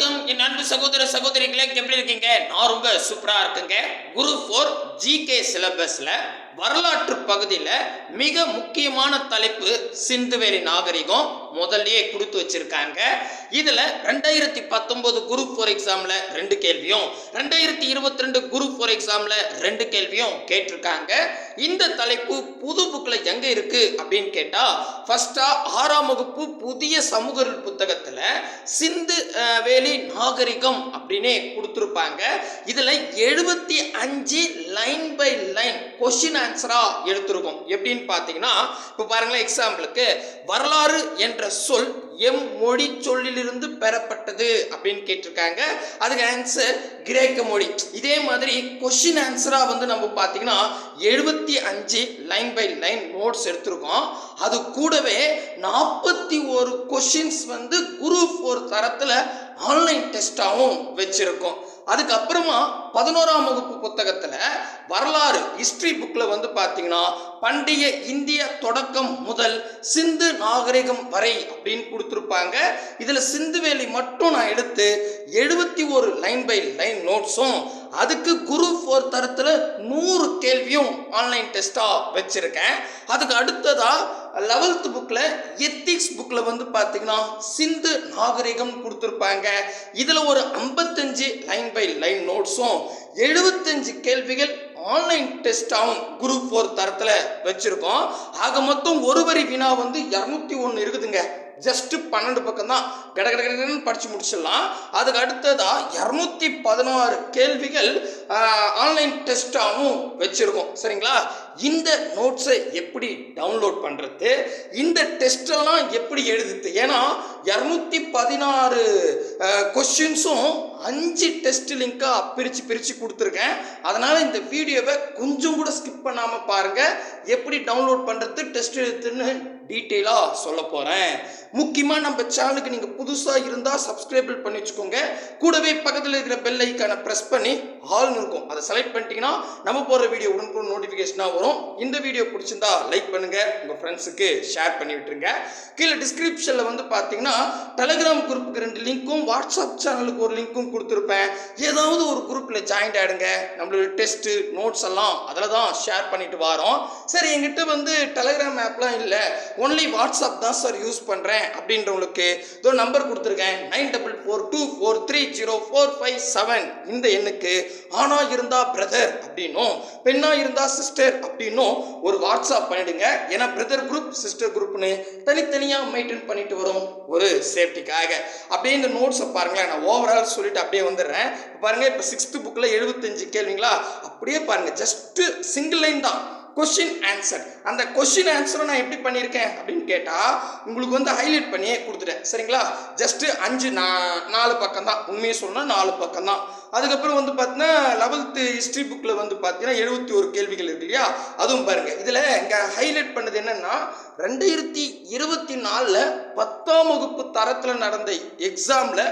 வணக்கம். என் அன்பு சகோதர சகோதரிகளே எப்படி இருக்கீங்க? நான் ரொம்ப சூப்பரா இருக்குங்க. குரு ஃபோர் ஜிகே சிலபஸ்ல வரலாற்று பகுதியில் மிக முக்கியமான தலைப்பு சிந்துவெளி நாகரிகம் முதல்லயே கொடுத்து வச்சிருக்காங்க. இதுல ரெண்டாயிரத்தி பத்தொன்பது குரூப் ஃபோர் எக்ஸாம்ல ரெண்டு கேள்வியும் ரெண்டாயிரத்தி இருபத்தி ரெண்டு குரூப் ஃபோர் எக்ஸாம்ல ரெண்டு கேள்வியும் கேட்டிருக்காங்க. இந்த தலைப்பு புது புக்கில் எங்க இருக்கு அப்படின்னு கேட்டா ஃபர்ஸ்டா ஆறாம் வகுப்பு புதிய சமூக புத்தகத்தில் சிந்து வேலி நாகரிகம் அப்படின்னே கொடுத்துருப்பாங்க. இதுல எழுபத்தி அஞ்சு லைன் பை லைன் கொஷின் ஆன்சரா எடுத்திருக்கோம். எப்படின்னு பார்த்தீங்கன்னா இப்போ பாருங்களேன் எக்ஸாம்பிளுக்கு வரலாறு என்ற சொல் எம் மொழி சொல்லிலிருந்து பெறப்பட்டது அப்படின்னு கேட்டிருக்காங்க. அதுக்கு ஆன்சர் கிரேக்க மொழி. இதே மாதிரி கொஷின் ஆன்சராக வந்து நம்ம பார்த்தீங்கன்னா எழுபத்தி அஞ்சு லைன் பை லைன் நோட்ஸ் எடுத்திருக்கோம். அது கூடவே நாற்பத்தி ஒரு கொஷின்ஸ் வந்து குரூப் ஒரு தரத்தில் ஆன்லைன் டெஸ்ட்டாகவும் வச்சுருக்கோம். அதுக்கப்புறமா பதினோராம் வகுப்பு புத்தகத்தில் வரலாறு ஹிஸ்ட்ரி புக்கில் வந்து பார்த்தீங்கன்னா பண்டைய இந்திய தொடக்கம் முதல் சிந்து நாகரிகம் வரை அப்படின்னு கொடுத்துருப்பாங்க. இதில் சிந்துவேலி மட்டும் நான் எடுத்து எழுபத்தி ஒரு லைன் பை லைன் நோட்ஸும் அதுக்கு குரு ஃபோர் தரத்தில் நூறு கேள்வியும் ஆன்லைன் டெஸ்ட்டாக வச்சுருக்கேன். அதுக்கு அடுத்ததாக லெவல்த் புக்கில் எத்திக்ஸ் புக்கில் வந்து பார்த்தீங்கன்னா சிந்து நாகரிகம் கொடுத்துருப்பாங்க. இதில் ஒரு ஐம்பத்தஞ்சு லைன் லைன் நோட்ஸும் எழுபத்தஞ்சு கேள்விகள் ஆன்லைன் டெஸ்டாகவும் குரூப் ஃபோர் தரத்தில் வச்சுருக்கோம். ஆக மொத்தம் ஒரு வரி வினா வந்து இரநூத்தி ஒன்று இருக்குதுங்க. ஜஸ்ட் பன்னெண்டு பக்கம் தான் கட கட கடன்னு படித்து முடிச்சிடலாம். அதுக்கு அடுத்ததாக இரநூத்தி பதினாறு கேள்விகள் ஆன்லைன் டெஸ்ட்டாகவும் வச்சுருக்கோம். சரிங்களா? இந்த நோட்ஸை எப்படி டவுன்லோட் பண்ணுறது இந்த டெஸ்டெல்லாம் எப்படி எழுதுது ஏன்னா இரநூத்தி பதினாறு கொஷின்ஸும் அஞ்சு டெஸ்ட் லிங்காக பிரித்து பிரித்து கொடுத்துருக்கேன். அதனால் இந்த வீடியோவை கொஞ்சம் கூட ஸ்கிப் பண்ணாமல் பாருங்கள் எப்படி டவுன்லோட் பண்ணுறது டெஸ்ட் எழுத்துன்னு டீட்டெயிலாக சொல்ல போகிறேன் முக்கியமாக நம்ம சேனலுக்கு நீங்கள் புதுசாக இருந்தால் சப்ஸ்கிரைபிள் பண்ணி வச்சுக்கோங்க. கூடவே பக்கத்தில் இருக்கிற பெல் ஐக்கானை ப்ரெஸ் பண்ணி ஆள்னு இருக்கும். அதை செலக்ட் பண்ணிட்டீங்கன்னா நம்ம போகிற வீடியோ உடனுக்குடன் நோட்டிஃபிகேஷனாக வரும். இந்த வீடியோ பிடிச்சிருந்தா லைக் பண்ணுங்கள் உங்கள் ஃப்ரெண்ட்ஸுக்கு ஷேர் பண்ணி விட்டுருங்க. கீழே டிஸ்கிரிப்ஷனில் வந்து பார்த்தீங்கன்னா டெலகிராம் குரூப்புக்கு ரெண்டு லிங்க்கும் வாட்ஸ்அப் சேனலுக்கு ஒரு லிங்க்கும் கொடுத்துருப்பேன். ஏதாவது ஒரு குரூப்பில் ஜாயின்ட் ஆகிடுங்க நம்மளோட டெஸ்ட்டு நோட்ஸ் எல்லாம் அதில் தான் ஷேர் பண்ணிட்டு வரோம். சரி எங்கிட்ட வந்து டெலகிராம் ஆப்லாம் இல்லை. ஒன்லி வாட்ஸ்அப் தான் சார் யூஸ் பண்ணுறேன் அப்படின்றவங்களுக்கு இதோ நம்பர் கொடுத்துருக்கேன். Nine double four two four three zero four five seven இந்த எண்ணுக்கு ஆணா இருந்தா பிரதர் அப்படின்னும் பெண்ணா இருந்தா சிஸ்டர் அப்படின்னும் ஒரு வாட்ஸ்அப் பண்ணிடுங்க. ஏன்னா பிரதர் குரூப் சிஸ்டர் குரூப்னு தனித்தனியாக மெயின்டைன் பண்ணிட்டு வரும் ஒரு சேஃப்டிக்காக அப்படியே இந்த நோட்ஸை பாருங்களேன். நான் ஓவரால் சொல்லிட்டு அப்படியே வந்துடுறேன். பாருங்க இப்போ சிக்ஸ்த்து புக்கில் எழுபத்தஞ்சு கேள்விங்களா? அப்படியே பாருங்க ஜஸ்ட் சிங்கிள் லைன் தான். கொஷின் ஆன்சர் அந்த கொஷின் ஆன்சரை நான் எப்படி பண்ணியிருக்கேன் அப்படின்னு கேட்டால் உங்களுக்கு வந்து ஹைலைட் பண்ணியே கொடுத்துட்டேன். சரிங்களா? ஜஸ்ட்டு அஞ்சு நா நாலு பக்கம் தான். உண்மையை சொல்லணும் நாலு பக்கம் தான். அதுக்கப்புறம் வந்து பார்த்தீங்கன்னா லெவல்த்து ஹிஸ்ட்ரி புக்கில் வந்து பார்த்தீங்கன்னா எழுபத்தி ஒரு கேள்விகள் இருக்கு இல்லையா? அதுவும் பாருங்கள் இதில் இங்கே ஹைலைட் பண்ணது என்னென்னா ரெண்டாயிரத்தி இருபத்தி நாலில் பத்தாம் வகுப்பு தரத்தில் நடந்த எக்ஸாமில்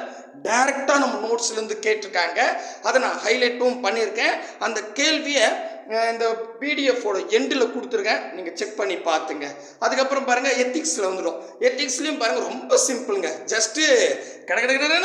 டைரெக்டாக நம்ம நோட்ஸ்லேருந்து கேட்டிருக்காங்க. அதை நான் ஹைலைட்டும் பண்ணியிருக்கேன். அந்த கேள்வியை இந்த பிடிஎஃபோட எண்டில் கொடுத்துருக்கேன். நீங்கள் செக் பண்ணி பார்த்துங்க. அதுக்கப்புறம் பாருங்கள் எத்திக்ஸில் வந்துடும் எத்திக்ஸ்லேயும் பாருங்கள் ரொம்ப சிம்பிளுங்க ஜஸ்ட்டு கட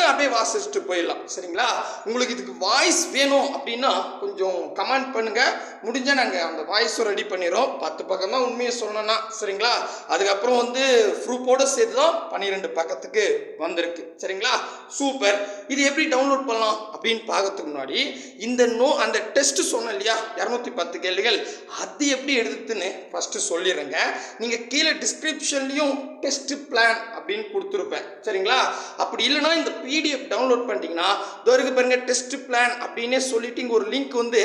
அப்படியே வாசிச்சுட்டு போயிடலாம். சரிங்களா? உங்களுக்கு இதுக்கு வாய்ஸ் வேணும் அப்படின்னா கொஞ்சம் கமெண்ட் பண்ணுங்கள் முடிஞ்சால் நாங்கள் அந்த வாய்ஸும் ரெடி பண்ணிடுறோம். பத்து பக்கம் தான் உண்மையை சொல்லணும்னா. சரிங்களா? அதுக்கப்புறம் வந்து ப்ரூஃபோடு சேர்த்து தான் பன்னிரெண்டு பக்கத்துக்கு வந்திருக்கு. சரிங்களா? சூப்பர் இது எப்படி டவுன்லோட் பண்ணலாம் அப்படின்னு பார்க்கறதுக்கு முன்னாடி இந்த நோ அந்த டெஸ்ட் சொன்னேன் இல்லையா? இரநூத்தி பத்து கேள்விகள் அது எப்படி எடுத்துன்னு ஃபஸ்ட்டு சொல்லிடுறேங்க. நீங்கள் கீழே டிஸ்கிரிப்ஷன்லேயும் டெஸ்ட் பிளான் அப்படின்னு கொடுத்துருப்பேன். சரிங்களா? அப்படி இல்லைன்னா இந்த பிடிஎஃப் டவுன்லோட் பண்ணிட்டீங்கன்னா இதோ பாருங்க டெஸ்ட் பிளான் அப்படின்னே சொல்லிட்டு இங்கே ஒரு லிங்க் வந்து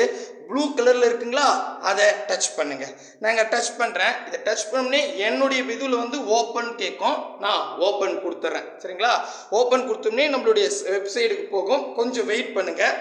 ப்ளூ கலரில் இருக்குங்களா? அதை டச் பண்ணுங்க. நாங்கள் டச் பண்ணுறேன் இதை டச் பண்ணி என்னுடைய இதில் வந்து ஓப்பன் கேட்கும். நான் ஓப்பன் கொடுத்துட்றேன் சரிங்களா? ஓப்பன் கொடுத்தோம்னே நம்மளுடைய வெப்சைட்டுக்கு போகும். கொஞ்சம் வெயிட் பண்ணுங்கள்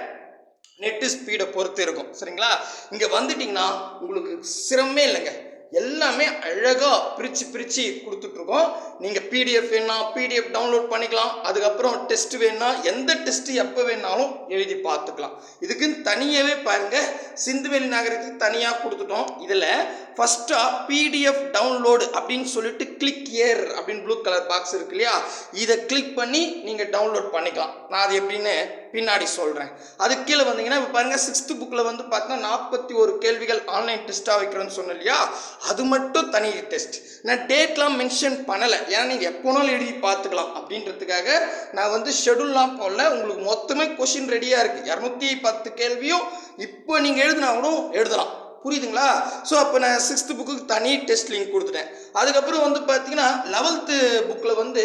நெட்டு ஸ்பீடை பொறுத்து இருக்கும். சரிங்களா? இங்கே வந்துட்டிங்கன்னா உங்களுக்கு சிரமமே இல்லைங்க. எல்லாமே அழகாக பிரித்து பிரித்து கொடுத்துட்ருக்கோம் நீங்கள் பிடிஎஃப் வேணா பிடிஎஃப் டவுன்லோட் பண்ணிக்கலாம். அதுக்கப்புறம் டெஸ்ட் வேணா எந்த டெஸ்ட் எப்போ வேணாலும் எழுதி பார்த்துக்கலாம். இதுக்குன்னு தனியாகவே பாருங்கள் சிந்துவெளி நகரத்துக்கு தனியாக கொடுத்துட்டோம். இதில் ஃபஸ்ட்டாக பிடிஎஃப் டவுன்லோடு அப்படின்னு சொல்லிட்டு கிளிக் ஏர் அப்படின்னு ப்ளூ கலர் பாக்ஸ் இருக்கு இல்லையா? இதை கிளிக் பண்ணி நீங்கள் டவுன்லோட் பண்ணிக்கலாம். நான் அது எப்படின்னு பின்னாடி சொல்கிறேன் அது கீழே வந்தீங்கன்னா இப்போ பாருங்கள் சிக்ஸ்த்து புக்கில் வந்து பார்த்தீங்கன்னா நாற்பத்தி ஒரு கேள்விகள் ஆன்லைன் டெஸ்ட்டாக வைக்கிறேன்னு சொன்னேன் இல்லையா? அது மட்டும் தனி டெஸ்ட் நான் டேட்லாம் மென்ஷன் பண்ணலை. ஏன்னா நீங்கள் எப்போனாலும் எழுதி பார்த்துக்கலாம் அப்படின்றதுக்காக நான் வந்து ஷெடியூல்லாம் போடல. உங்களுக்கு மொத்தமே கொஷின் ரெடியாக இருக்குது இரநூத்தி பத்து கேள்வியும் இப்போ நீங்கள் எழுதினா கூட எழுதலாம். புரியுதுங்களா? ஸோ அப்போ நான் சிக்ஸ்த்து புக்குக்கு தனி டெஸ்ட் லிங்க் கொடுத்துட்டேன். அதுக்கப்புறம் வந்து பார்த்தீங்கன்னா லெவல்த்து புக்கில் வந்து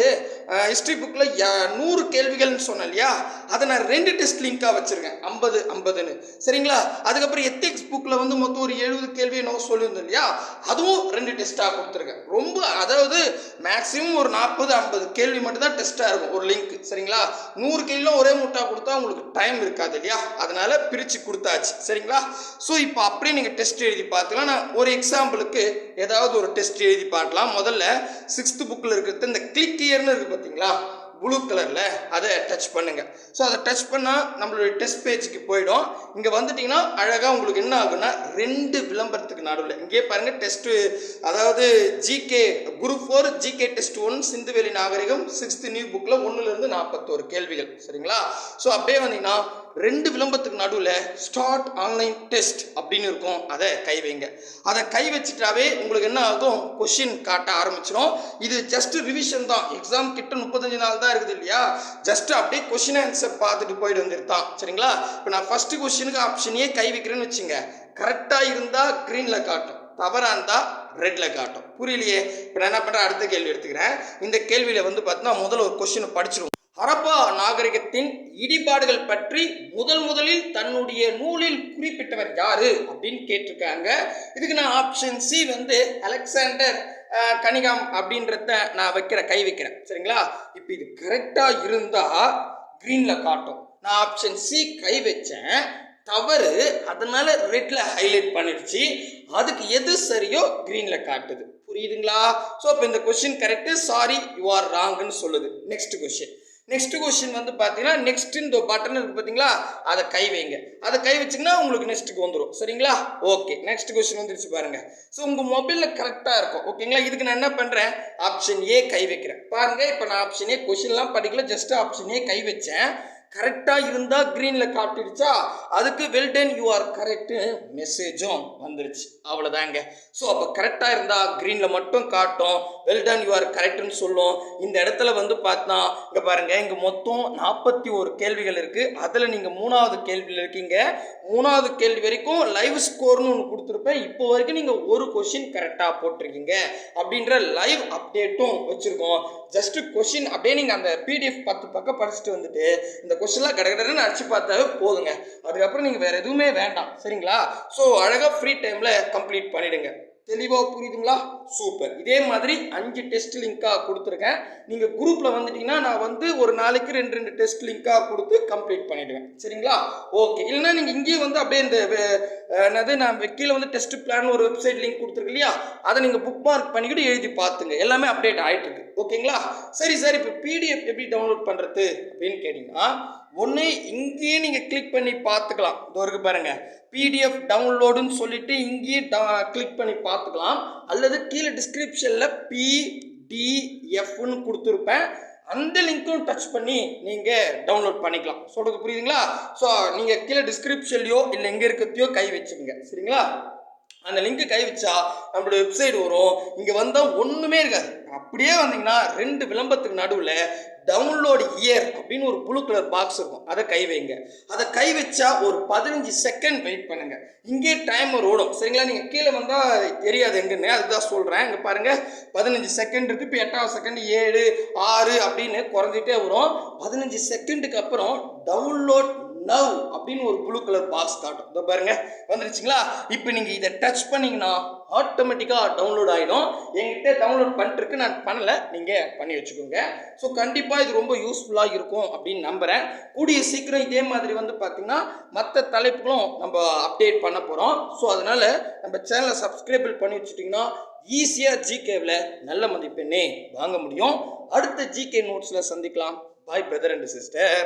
ஹிஸ்ட்ரி புக்கில் நூறு கேள்விகள்னு சொன்னேன் இல்லையா? அதை நான் ரெண்டு டெஸ்ட் லிங்க்காக வச்சுருக்கேன். ஐம்பது ஐம்பதுன்னு. சரிங்களா? அதுக்கப்புறம் எத்திக்ஸ் புக்கில் வந்து மொத்தம் ஒரு எழுபது கேள்வி என்னவோ சொல்லியிருந்தேன் இல்லையா? அதுவும் ரெண்டு டெஸ்ட்டாக கொடுத்துருக்கேன். ரொம்ப அதாவது மேக்ஸிமம் ஒரு நாற்பது ஐம்பது கேள்வி மட்டும்தான் டெஸ்ட்டாக இருக்கும் ஒரு லிங்க் சரிங்களா? நூறு கேள்விலாம் ஒரே முட்டாக கொடுத்தா உங்களுக்கு டைம் இருக்காது இல்லையா? அதனால் பிரித்து கொடுத்தாச்சு. சரிங்களா? ஸோ இப்போ அப்படியே நீங்கள் டெஸ்ட் எழுதி பார்த்துக்கலாம். நான் ஒரு எக்ஸாம்பிளுக்கு ஏதாவது ஒரு டெஸ்ட் எழுதி பார்க்கலாம். முதல்ல சிக்ஸ்த்து புக்கில் இருக்கிறது இந்த கிளிக் இயர்னு இருக்குது பார்த்தீங்களா? ப்ளூ கலரில் அதை டச் பண்ணுங்கள் ஸோ அதை டச் பண்ணால் நம்மளுடைய டெஸ்ட் பேஜுக்கு போயிடும். இங்கே வந்துட்டிங்கன்னா அழகாக உங்களுக்கு என்ன ஆகும்னா ரெண்டு விளம்பரத்துக்கு நடுவில். இங்கேயே பாருங்கள் டெஸ்ட்டு அதாவது GK group four GK test one சிந்துவெளி நாகரிகம் சிக்ஸ்த்து நியூ புக்கில் ஒன்றுலேருந்து நாற்பத்தோரு கேள்விகள். சரிங்களா? ஸோ அப்படியே வந்தீங்கன்னா ரெண்டு விளம்பரத்துக்கு நடுவில் ஸ்டார்ட் ஆன்லைன் டெஸ்ட் அப்படின்னு இருக்கும். அதை கை வைங்க. அதை கை வச்சுட்டாவே உங்களுக்கு என்ன ஆகும்? கொஷின் காட்ட ஆரம்பிச்சிடும் இது ஜஸ்ட் ரிவிஷன் தான். எக்ஸாம் கிட்ட முப்பத்தஞ்சு நாள் தான் இருக்குது இல்லையா? ஜஸ்ட் அப்படியே கொஷின் ஆன்சர் பார்த்துட்டு போயிட்டு வந்துருத்தான். சரிங்களா? இப்போ நான் ஃபஸ்ட்டு கொஷினுக்கு ஆப்ஷனையே கை வைக்கிறேன்னு வச்சுங்க. கரெக்டாக இருந்தால் க்ரீனில் காட்டும். தவறாக இருந்தால் ரெட்டில் காட்டும். புரியலையே? இப்போ நான் என்ன பண்ணுறேன் அடுத்த கேள்வி எடுத்துக்கிறேன். இந்த கேள்வியில் வந்து பார்த்தீங்கன்னா முதல்ல ஒரு கொஷினை படிச்சிருவோம். ஹரப்பா நாகரிகத்தின் இடிபாடுகள் பற்றி முதல் முதலில் தன்னுடைய நூலில் குறிப்பிட்டவர் யாரு அப்படின்னு கேட்டிருக்காங்க. இதுக்கு நான் ஆப்ஷன் சி வந்து அலெக்சாண்டர் கணிகாம் அப்படின்றத நான் வைக்கிற கை வைக்கிறேன். சரிங்களா? இப்போ இது கரெக்டாக இருந்தால் க்ரீனில் காட்டும். நான் ஆப்ஷன் சி கை வச்சேன். தவறு அதனால ரெட்ல ஹைலைட் பண்ணிடுச்சு. அதுக்கு எது சரியோ க்ரீனில் காட்டுது. புரியுதுங்களா? ஸோ இப்போ இந்த question correct sorry you are ராங்குன்னு சொல்லுது. நெக்ஸ்ட் கொஸ்டின் நெக்ஸ்ட் கொஸ்டின் வந்து பார்த்தீங்கன்னா நெக்ஸ்ட் இந்த பட்டன் இருக்குது பார்த்தீங்களா அதை கை வைங்க. அதை கை வச்சிங்கன்னா உங்களுக்கு நெக்ஸ்ட்டுக்கு வந்துடும் சரிங்களா? ஓகே நெக்ஸ்ட் கொஸ்டின் வந்துருச்சு பாருங்கள் ஸோ உங்கள் மொபைலில் கரெக்டாக இருக்கும். ஓகேங்களா இதுக்கு நான் என்ன பண்ணுறேன் ஆப்ஷன் ஏ கை வைக்கிறேன். பாருங்கள் இப்போ நான் ஆப்ஷன் ஏ கொஸ்டின்லாம் படிக்கல ஜஸ்ட் ஆப்ஷன் ஏ கை வச்சேன். கரெக்டாக இருந்தால் க்ரீனில் காட்டிடுச்சா அதுக்கு well then you are correct மெசேஜும் வந்துருச்சு. அவ்வளோதாங்க ஸோ அப்போ கரெக்டாக இருந்தால் க்ரீனில் மட்டும் காட்டும். வெல் டன் யூ ஆர் கரெக்டுன்னு சொல்லும். இந்த இடத்துல வந்து பார்த்தா இங்கே பாருங்கள் இங்கே மொத்தம் நாற்பத்தி ஒரு கேள்விகள் இருக்குது அதில் நீங்கள் மூணாவது கேள்வியில் இருக்கீங்க. மூணாவது கேள்வி வரைக்கும் லைவ் ஸ்கோர்னு ஒன்று கொடுத்துருப்பேன். இப்போ வரைக்கும் நீங்கள் ஒரு கொஷின் கரெக்டாக போட்டிருக்கீங்க. அப்படின்ற லைவ் அப்டேட்டும் வச்சுருக்கோம். ஜஸ்ட்டு கொஷின் அப்படியே நீங்கள் அந்த பிடிஎஃப் பத்து பக்கம் படிச்சுட்டு வந்துட்டு இந்த கொஸ்டின்லாம் கடகடன்னு அடிச்சு பார்த்தாவே போதுங்க. அதுக்கப்புறம் நீங்கள் வேறு எதுவுமே வேண்டாம். சரிங்களா? ஸோ அழகாக ஃப்ரீ டைமில் கம்ப்ளீட் பண்ணிவிடுங்க தெளிவாக புரியுதுங்களா? சூப்பர். இதே மாதிரி அஞ்சு டெஸ்ட் லிங்காக கொடுத்துருக்கேன். நீங்கள் குரூப்பில் வந்துட்டீங்கன்னா நான் வந்து ஒரு நாளைக்கு ரெண்டு ரெண்டு டெஸ்ட் லிங்காக கொடுத்து கம்ப்ளீட் பண்ணிவிடுவேன் சரிங்களா? ஓகே இல்லைன்னா நீங்கள் இங்கேயே வந்து அப்படியே இந்த என்னது நான் கீழே வந்து டெஸ்ட் பிளான் ஒரு வெப்சைட் லிங்க் கொடுத்துருக்கு இல்லையா? அதை நீங்கள் புக் மார்க் பண்ணிக்கிட்டு எழுதி பார்த்துங்க. எல்லாமே அப்டேட் ஆகிட்டு இருக்கு ஓகேங்களா சரி சார். இப்போ பிடிஎஃப் எப்படி டவுன்லோட் பண்ணுறது அப்படின்னு கேட்டிங்கன்னா ஒன்று இங்கேயே நீங்கள் கிளிக் பண்ணி பார்த்துக்கலாம். இதோ இருக்கு பிடிஎஃப் டவுன்லோடுன்னு சொல்லிட்டு இங்கேயே ட கிளிக் பண்ணி பார்த்துக்கலாம். அல்லது கீழே டிஸ்கிரிப்ஷனில் பிடிஎஃப்னு கொடுத்துருப்பேன். அந்த லிங்க்கும் டச் பண்ணி நீங்கள் டவுன்லோட் பண்ணிக்கலாம். சொல்கிறது புரியுதுங்களா? ஸோ நீங்கள் கீழே டிஸ்கிரிப்ஷன்லையோ இல்லை எங்கே இருக்கிறதையோ கை வச்சுக்கோங்க. சரிங்களா? அந்த லிங்க்கு கை வச்சா நம்மளோட வெப்சைட் வரும். இங்கே வந்தால் ஒன்றுமே இருக்காது. அப்படியே வந்தீங்கன்னா ரெண்டு விளம்பரத்துக்கு நடுவில் டவுன்லோடு இயர் அப்படின்னு ஒரு ப்ளூ கலர் பாக்ஸ் இருக்கும். அதை கை வைங்க. அதை கை வச்சா ஒரு பதினஞ்சு செகண்ட் வெயிட் பண்ணுங்க. இங்கே டைமர் ஓடும். சரிங்களா? நீங்கள் கீழே வந்தால் தெரியாது எங்கன்னு. அதுதான் சொல்கிறேன் இங்கே பாருங்கள் பதினஞ்சு செகண்ட் இருக்குது இப்போ எட்டாவது செகண்ட் ஏழு ஆறு அப்படின்னு குறைஞ்சிட்டே வரும். பதினஞ்சு செகண்டுக்கு அப்புறம் டவுன்லோட் நவ் அப்படின்னு ஒரு ப்ளூ கலர் பாக்ஸ் காட்டும். இதோ பாருங்க வந்துருச்சுங்களா? இப்போ நீங்கள் இதை டச் பண்ணீங்கன்னா ஆட்டோமேட்டிக்காக டவுன்லோட் ஆகிடும் என்கிட்ட டவுன்லோட் பண்ணிட்டுருக்கு நான் பண்ணலை. நீங்கள் பண்ணி வச்சுக்கோங்க. ஸோ கண்டிப்பாக இது ரொம்ப யூஸ்ஃபுல்லாக இருக்கும் அப்படின்னு நம்புகிறேன் கூடிய சீக்கிரம் இதே மாதிரி வந்து பார்த்திங்கன்னா மற்ற தலைப்புகளும் நம்ம அப்டேட் பண்ண போகிறோம் ஸோ அதனால் நம்ம சேனலை சப்ஸ்கிரைபிள் பண்ணி வச்சுட்டிங்கன்னா ஈஸியாக ஜிகேவில் நல்ல மதிப்பெண்ணே வாங்க முடியும். அடுத்த ஜிகே நோட்ஸில் சந்திக்கலாம். பாய் பிரதர் அண்ட் சிஸ்டர்